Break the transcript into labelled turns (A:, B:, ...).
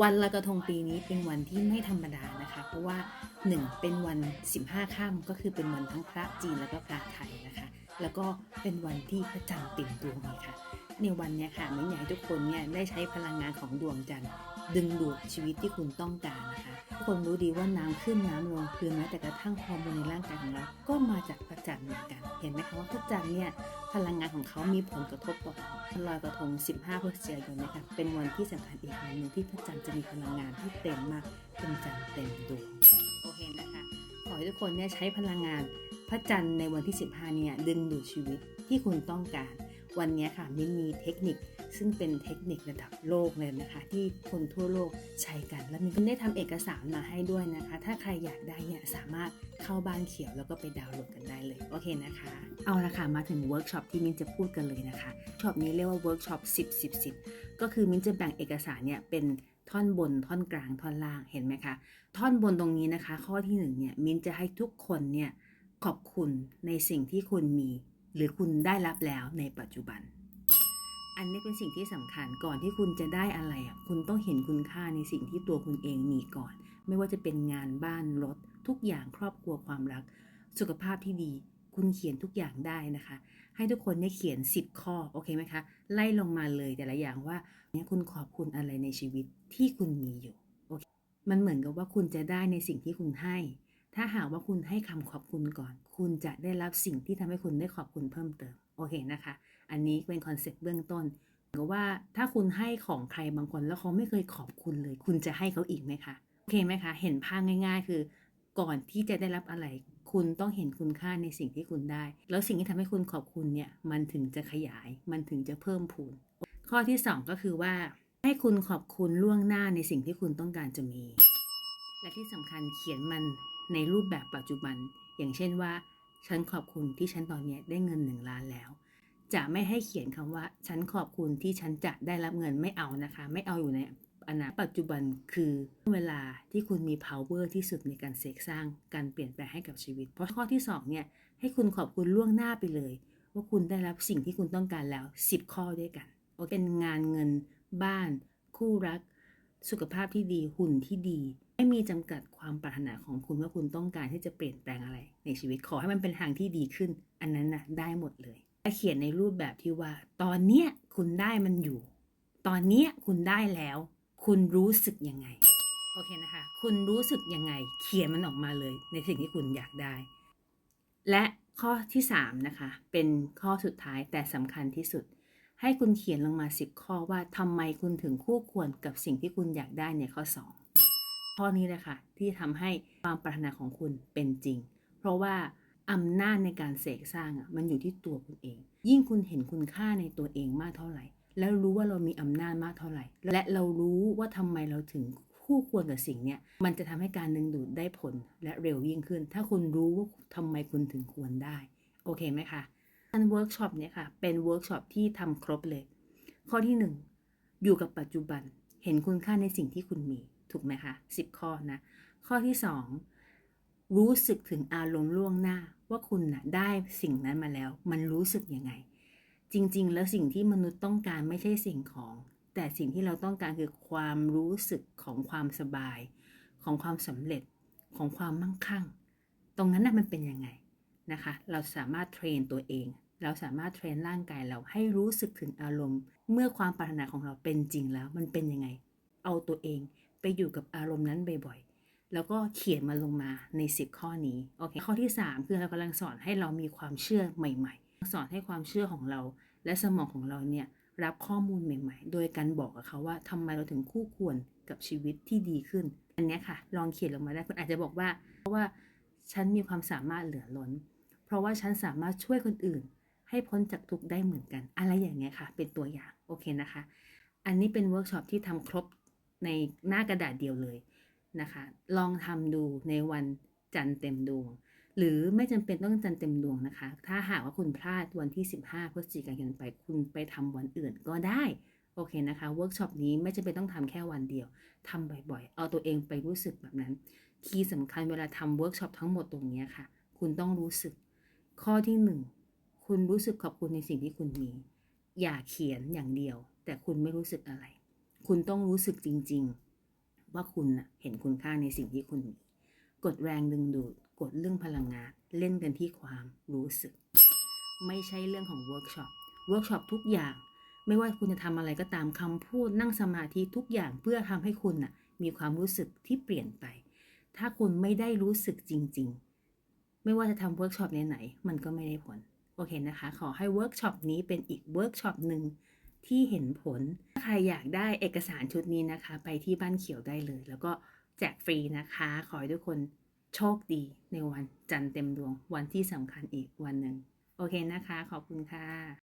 A: วันลอยกระทงปีนี้เป็นวันที่ไม่ธรรมดานะคะ เพราะว่า 1 เป็นวัน 15ค่ำก็คือเป็นวันทั้งพระจีนแล้วก็พระไทยนะคะ แล้วก็เป็นวันที่พระจันทร์เต็มดวงเลยค่ะ ในวันเนี้ยค่ะมิ้นอยากให้ทุกคนเนี่ยได้ใช้พลังงานของดวงจันทร์ ดึงดูดชีวิตที่คุณต้องการนะคะทุกคนรู้ดีว่าน้ำขึ้นน้ำลงคือแม้แต่กระทั่งฮอร์โมนในร่างกายของเรา ก็มาจากพระจันทร์เหมือนกัน เห็นไหมคะว่าพระจันทร์เนี่ยพลังงานของเขามีผลกระทบต่อเราวันลอยกระทง 15พฤศจิกายนนะคะเป็นวันที่สำคัญอีกวันหนึ่งที่พระจันทร์จะมีพลังงานที่เต็มมากเป็นจันทร์เต็มดวงโอเคนะคะขอให้ทุกคนเนี่ยใช้พลังงานพระจันทร์ในวันที่ 15 เนี่ยดึงดูดชีวิตที่คุณต้องการ วันนี้ค่ะมิ้นมีเทคนิค ซึ่งเป็นเทคนิคระดับโลกเลยนะคะ ที่คนทั่วโลกใช้กัน และมิ้นได้ทำเอกสารมาให้ด้วยนะคะ ถ้าใครอยากได้เนี่ยสามารถเข้าบ้านเขียวแล้วก็ไปดาวน์โหลดกันได้เลยโอเคนะคะ เอาละค่ะมาถึงเวิร์กช็อปที่มิ้นจะพูดกันเลยนะคะช็อปนี้เรียกว่าเวิร์กช็อป10 10 10 ก็คือมิ้นจะแบ่งเอกสารเนี่ยเป็นท่อนบนท่อนกลางท่อนล่างเห็นไหมคะท่อนบนตรงนี้นะคะ ข้อที่หนึ่งเนี่ยมิ้นจะให้ทุกคนเนี่ยขอบคุณในสิ่งที่คุณมี หรือคุณได้รับแล้วในปัจจุบัน อันนี้เป็นสิ่งที่สำคัญก่อนที่คุณจะได้อะไรอะคุณต้องเห็นคุณค่าในสิ่งที่ตัวคุณเองมีก่อน ไม่ว่าจะเป็นงานบ้านรถ ทุกอย่างครอบครัวความรัก สุขภาพที่ดี คุณเขียนทุกอย่างได้นะคะ ให้ทุกคนเนี่ยเขียน 10 ข้อโอเคไหมคะไล่ลงมาเลยแต่ละอย่างว่าเนี่ยคุณขอบคุณอะไรในชีวิตที่คุณมีอยู่โอเคมันเหมือนกับว่าคุณจะได้ในสิ่งที่คุณให้ ถ้าหากว่าคุณให้คำขอบคุณก่อน คุณจะได้รับสิ่งที่ทำให้คุณได้ขอบคุณเพิ่มเติม โอเคนะคะ อันนี้เป็นคอนเซ็ปต์เบื้องต้นก็ว่าถ้าคุณให้ของใครบางคนแล้วเขาไม่เคยขอบคุณเลย คุณจะให้เขาอีกไหมคะโอเคไหมคะเห็นภาพง่าย ๆ คือก่อนที่จะได้รับอะไร คุณต้องเห็นคุณค่าในสิ่งที่คุณได้ แล้วสิ่งที่ทำให้คุณขอบคุณเนี่ยมันถึงจะขยาย มันถึงจะเพิ่มพูน ข้อที่ 2 ก็คือว่า ให้คุณขอบคุณล่วงหน้าในสิ่งที่คุณต้องการจะมี และที่สำคัญเขียนมัน ในรูปแบบปัจจุบัน อย่างเช่นว่า ฉันขอบคุณที่ฉันตอนนี้ได้เงินหนึ่งล้านแล้ว จะไม่ให้เขียนคำว่า ฉันขอบคุณที่ฉันจะได้รับเงินไม่เอานะคะ ไม่เอาอยู่ในอนาคตปัจจุบันคือเวลาที่คุณมี power ที่สุดในการเสกสร้างการเปลี่ยนแปลงให้กับชีวิต เพราะข้อที่2เนี่ยให้คุณขอบคุณล่วงหน้าไปเลย ว่าคุณได้รับสิ่งที่คุณต้องการแล้ว 10 ข้อด้วยกันโอเป็นงานเงิน บ้าน คู่รัก สุขภาพที่ดีหุ่นที่ดี ไม่มีจำกัดความปรารถนาของคุณว่าคุณต้องการที่จะเปลี่ยนแปลงอะไร ในชีวิตขอให้มันเป็นทางที่ดีขึ้น อันนั้นนะได้หมดเลยเขียนในรูปแบบที่ว่า ตอนเนี้ยคุณได้มันอยู่ ตอนเนี้ยคุณได้แล้ว คุณรู้สึกยังไงโอเคนะคะ คุณรู้สึกยังไง เขียนมันออกมาเลย ในสิ่งที่คุณอยากได้ และข้อที่3นะคะเป็นข้อสุดท้ายแต่สำคัญที่สุด ให้คุณเขียนลงมา 10 ข้อว่าทำไมคุณถึงคู่ควรกับสิ่งที่คุณอยากได้ในข้อ 2 ข้อนี้เลยค่ะที่ทำให้ความปรารถนาของคุณเป็นจริง เพราะว่าอำนาจในการเสกสร้างอะมันอยู่ที่ตัวคุณเอง ยิ่งคุณเห็นคุณค่าในตัวเองมากเท่าไหร่ แล้วรู้ว่าเรามีอำนาจมากเท่าไหร่ และเรารู้ว่าทำไมเราถึงคู่ควรกับสิ่งเนี้ยมันจะทำให้การดึงดูดได้ผลและเร็วยิ่งขึ้น ถ้าคุณรู้ว่าทำไมคุณถึงควรได้ โอเคไหมคะการเวิร์กช็อปเนี่ยค่ะ เป็นเวิร์กช็อปที่ทำครบเลย ข้อที่ 1 อยู่กับปัจจุบันเห็นคุณค่าในสิ่งที่คุณมี ถูกไหมคะ10ข้อนะ ข้อที่2รู้สึกถึงอารมณ์ล่วงหน้าว่าคุณนะ่ะได้สิ่งนั้นมาแล้ว มันรู้สึกยังไง จริง ๆ แล้วสิ่งที่มนุษย์ต้องการไม่ใช่สิ่งของ แต่สิ่งที่เราต้องการคือความรู้สึกของความสบาย ของความสำเร็จของความมั่งคั่ง ตรงนั้นน่ะมันเป็นยังไงนะคะ เราสามารถเทรนตัวเอง เราสามารถเทรนร่างกายเราให้รู้สึกถึงอารมณ์ เมื่อความปรารถนาของเราเป็นจริงแล้ว มันเป็นยังไง เอาตัวเอง ไปอยู่กับอารมณ์นั้นบ่อยๆ แล้วก็เขียนมาลงมาใน 10 ข้อนี้ โอเค ข้อที่ 3 คือเรากำลังสอนให้เรามีความเชื่อใหม่ ๆ สอนให้ความเชื่อของเรา และสมองของเราเนี่ยรับข้อมูลใหม่ ๆ โดยการบอกกับเขาว่าทำไมเราถึงคู่ควรกับชีวิตที่ดีขึ้น อันนี้ค่ะ ลองเขียนลงมาได้คุณอาจจะบอกว่า เพราะว่าฉันมีความสามารถเหลือล้น เพราะว่าฉันสามารถช่วยคนอื่น ให้พ้นจากทุกข์ได้เหมือนกัน อะไรอย่างเงี้ยค่ะ เป็นตัวอย่าง โอเคนะคะ อันนี้เป็นเวิร์กช็อปที่ทำครบ ในหน้ากระดาษเดียวเลยนะคะ ลองทำดูในวันจันทร์เต็มดวง หรือไม่จำเป็นต้องจันทร์เต็มดวงนะคะ ถ้าหากว่าคุณพลาดวันที่ 15พฤศจิกายนไปคุณไปทำวันอื่นก็ได้โอเคนะคะเวิร์กช็อปนี้ไม่จำเป็นต้องทำแค่วันเดียวทำบ่อยๆ เอาตัวเองไปรู้สึกแบบนั้น คีย์สำคัญเวลาทำเวิร์กช็อปทั้งหมดตรงนี้ค่ะ คุณต้องรู้สึก ข้อที่หนึ่งคุณรู้สึกขอบคุณในสิ่งที่คุณมี อย่าเขียนอย่างเดียว แต่คุณไม่รู้สึกอะไร คุณต้องรู้สึกจริง ๆ ว่าคุณเห็นคุณค่าในสิ่งที่คุณมี กดแรงดึงดูด กดเรื่องพลังงาน เล่นกันที่ความรู้สึก ไม่ใช่เรื่องของเวิร์กช็อป เวิร์กช็อปทุกอย่าง ไม่ว่าคุณจะทำอะไรก็ตามคำพูด นั่งสมาธิทุกอย่างเพื่อทำให้คุณน่ะ มีความรู้สึกที่เปลี่ยนไป ถ้าคุณไม่ได้รู้สึกจริง ๆ ไม่ว่าจะทำเวิร์กช็อปไหนๆมันก็ไม่ได้ผล โอเคนะคะ ขอให้เวิร์กช็อปนี้เป็นอีกเวิร์กช็อปหนึ่ง ที่เห็นผล ถ้าใครอยากได้เอกสารชุดนี้นะคะ ไปที่บ้านเขียวได้เลย แล้วก็แจกฟรีนะคะ ขอให้ทุกคนโชคดีในวันจันทร์เต็มดวงวันที่สำคัญอีกวันหนึ่ง โอเคนะคะ ขอบคุณค่ะ